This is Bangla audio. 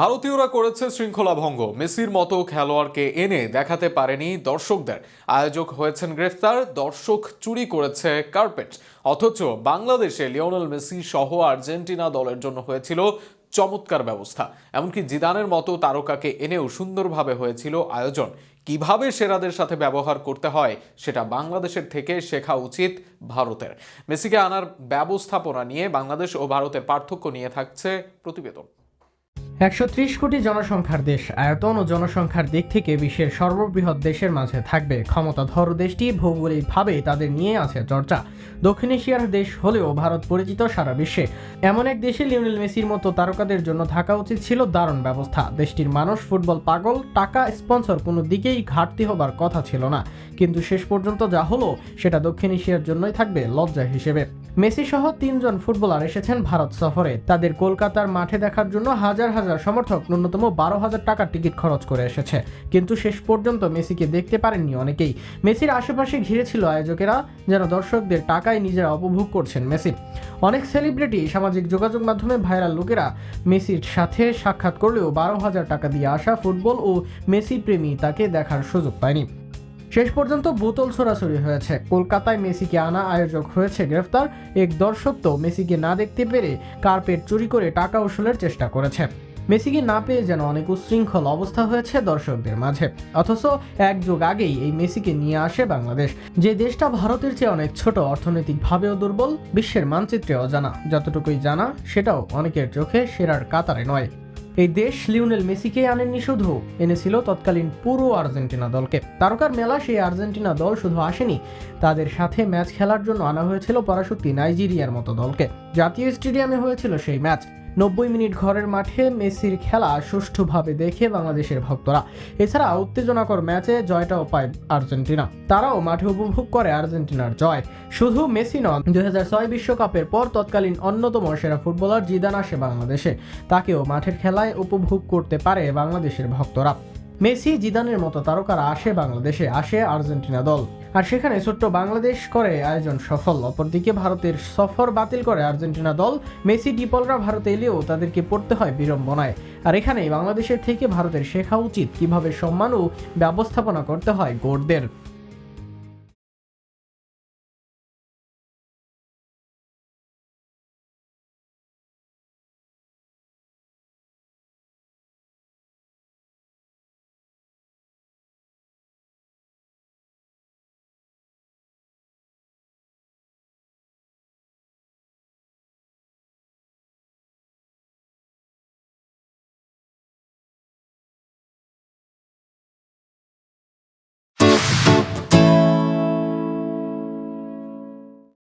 ভারতীয়রা করেছে শৃঙ্খলা ভঙ্গ। মেসির মতো খেলোয়াড়কে এনে দেখাতে পারেনি দর্শকদের। আয়োজক হয়েছেন গ্রেফতার, দর্শক চুরি করেছে কার্পেট। অথচ বাংলাদেশে লিওনেল মেসি সহ আর্জেন্টিনা দলের জন্য হয়েছিল চমৎকার ব্যবস্থা। এমনকি জিদানের মতো তারকাকে এনেও সুন্দরভাবে হয়েছিল আয়োজন। কীভাবে সেরাদের সাথে ব্যবহার করতে হয়, সেটা বাংলাদেশের থেকে শেখা উচিত ভারতের। মেসিকে আনার ব্যবস্থাপনা নিয়ে বাংলাদেশ ও ভারতের পার্থক্য নিয়ে থাকছে প্রতিবেদন। একশো ত্রিশ কোটি জনসংখ্যার দেশ আয়তন ও জনসংখ্যার দিক থেকে বিশ্বের সর্ববৃহৎ দেশের মাঝে থাকবে। ক্ষমতাধর দেশটি ভৌগোলিকভাবে তাদের নিয়ে আছে চর্চা। দক্ষিণ এশিয়ার দেশ হলেও ভারত পরিচিত সারা বিশ্বে। এমন এক দেশে লিওনেল মেসির মতো তারকাদের জন্য থাকা উচিত ছিল দারুণ ব্যবস্থা। দেশটির মানুষ ফুটবল পাগল, টাকা স্পন্সর কোনো দিকেই ঘাটতি হবার কথা ছিল না। কিন্তু শেষ পর্যন্ত যা হলো, সেটা দক্ষিণ এশিয়ার জন্যই থাকবে লজ্জা হিসেবে। মেসি সহ তিনজন ফুটবলার এসেছেন ভারত সফরে। তাদের কলকাতার মাঠে দেখার জন্য হাজার হাজার সমর্থক ন্যূনতম বারো হাজার টাকার টিকিট খরচ করে এসেছে। কিন্তু শেষ পর্যন্ত মেসিকে দেখতে পারেননি অনেকেই। মেসির আশেপাশে ঘিরে ছিল আয়োজকেরা, যেন দর্শকদের টাকায় নিজেরা উপভোগ করছেন মেসি। অনেক সেলিব্রিটি সামাজিক যোগাযোগ মাধ্যমে ভাইরাল লোকেরা মেসির সাথে সাক্ষাৎ করলেও বারো হাজার টাকা দিয়ে আসা ফুটবল ও মেসি প্রেমী তাকে দেখার সুযোগ পায়নি। শেষ পর্যন্ত বোতল ছড়াছড়ি হয়েছে। কলকাতায় মেসিকে আনা আয়োজক হয়েছে গ্রেফতার। এক দর্শক তো মেসিকে না দেখতে পেরে কার্পেট চুরি করে টাকা উসুলের চেষ্টা করেছে। মেসিকে না পেয়ে যেন অনেক উচ্ছৃঙ্খল অবস্থা হয়েছে দর্শকদের মাঝে। অথচ এক যুগ আগেই এই মেসিকে নিয়ে আসে বাংলাদেশ। যে দেশটা ভারতের চেয়ে অনেক ছোট, অর্থনৈতিকভাবেও দুর্বল, বিশ্বের মানচিত্রে অজানা যতটুকুই জানা, সেটাও অনেকের চোখে সেরার কাতারে নয়। এই দেশ লিওনেল মেসিকে আনেননি শুধু, এনেছিল তৎকালীন পুরো আর্জেন্টিনা দলকে। তারকার মেলা সেই আর্জেন্টিনা দল শুধু আসেনি, তাদের সাথে ম্যাচ খেলার জন্য আনা হয়েছিল পরাশক্তি নাইজেরিয়ার মতো দলকে। জাতীয় স্টেডিয়ামে হয়েছিল সেই ম্যাচ। নব্বই মিনিট ঘরের মাঠে মেসির খেলা সুষ্ঠুভাবে দেখে বাংলাদেশের ভক্তরা। এছাড়া উত্তেজনাকর ম্যাচে জয়টাও পায় আর্জেন্টিনা। তারাও মাঠে উপভোগ করে আর্জেন্টিনার জয়। শুধু মেসি নন, দুই বিশ্বকাপের পর তৎকালীন অন্যতম সেরা ফুটবলার জিদান আসে বাংলাদেশে। তাকেও মাঠের খেলায় উপভোগ করতে পারে বাংলাদেশের ভক্তরা। মেসি, জিদানের মতো তারকারা আসে বাংলাদেশে, আসে আর্জেন্টিনা দল। আর সেখানে ছোট্ট বাংলাদেশ করে আয়োজন সফল। অপরদিকে ভারতের সফর বাতিল করে আর্জেন্টিনা দল। মেসি ডিপলরা ভারতে এলেও তাদেরকে পড়তে হয় বিড়ম্বনায়। আর এখানে বাংলাদেশের থেকে ভারতের শেখা উচিত কীভাবে সম্মান ও ব্যবস্থাপনা করতে হয় গোরদের।